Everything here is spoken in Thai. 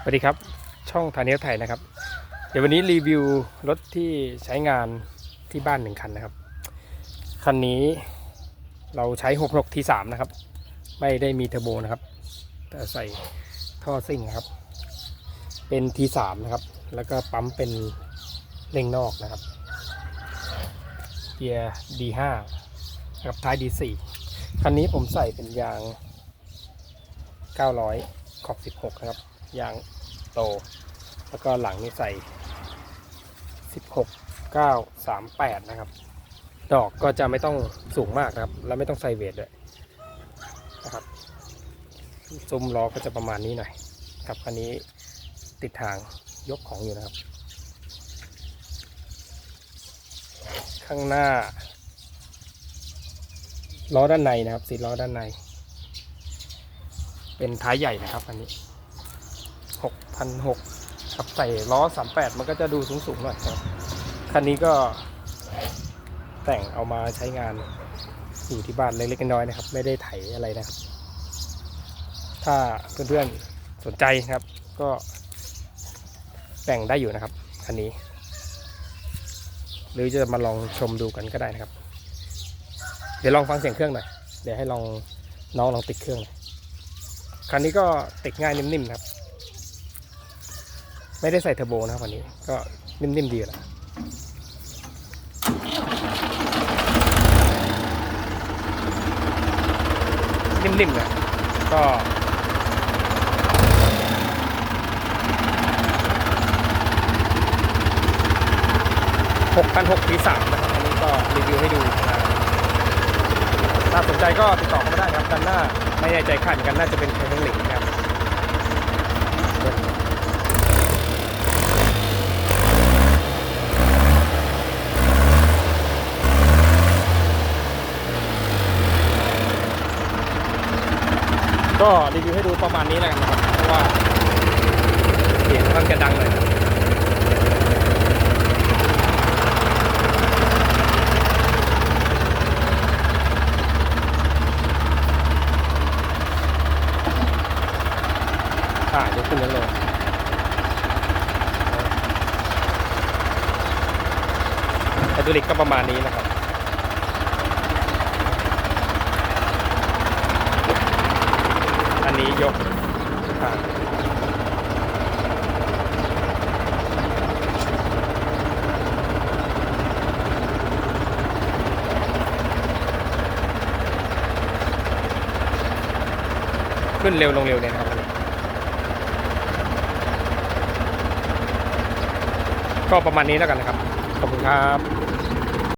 สวัสดีครับ ช่องทานิวไทยนะครับ เดี๋ยววันนี้รีวิวรถที่ใช้งานที่บ้านหนึ่งคันนะครับ คันนี้เราใช้6 6 t 3นะครับ ไม่ได้มีเทอร์โบนะครับ แต่ใส่ท่อซิ่งครับ เป็น t 3นะครับ แล้วก็ปั๊มเป็นเร่งนอกนะครับ เกียร์ D5 กับท้าย D4 คันนี้ผมใส่เป็นยาง 900 ขอบ 16 นะครับ ยางโต แล้วก็หลังนี่ใส่ 16 9 38 นะครับ ดอกก็จะไม่ต้องสูงมากนะครับ แล้วไม่ต้องใส่เวทด้วยนะครับซุ้มล้อก็จะประมาณนี้หน่อยกับคันนี้ติดทางยกของอยู่นะครับ ข้างหน้าล้อด้านในนะครับสีล้อด้านใน เป็นท้ายใหญ่นะครับอันนี้ พันหกครับใส่ล้อสามแปดมันก็จะดูสูงสูงๆหน่อยครับ คันนี้ก็แต่งเอามาใช้งานอยู่ที่บ้านเล็กๆน้อยๆนะครับ ไม่ได้ไถอะไรนะครับ ถ้าเพื่อนๆสนใจนะครับ ก็แต่งได้อยู่นะครับคันนี้ หรือจะมาลองชมดูกันก็ได้นะครับ เดี๋ยวลองฟังเสียงเครื่องหน่อยเดี๋ยวให้ลองน้องลองติดเครื่องน่อยคันนี้ก็ติดง่ายนิ่มๆนะครับ ไม่ได้ใส่เทอร์โบนะครับคันนี้ ก็นิ่มๆดีแหละนิ่มๆเลยก็หกพันหกปีสามนะครับอันนี้ก็รีวิวให้ดูถ้าสนใจก็ติดต่อเข้ามาได้ครับกันหน้าไม่แน่ใจขันกันน่าจะเป็นเทคนิคนะครับ ก็รีวิวให้ดูประมาณนี้แล้วกันนะครับ เพราะว่าเสียงค่อนจะดังเลยนะอ่าเดี๋ยวขึ้นแล้วลงไฮดรอลิกก็ประมาณนี้นะครับ กขึ้นเร็วลงเร็วเนี่ยนะครับ ก็ประมาณนี้แล้วกันนะครับ ขอบคุณครับ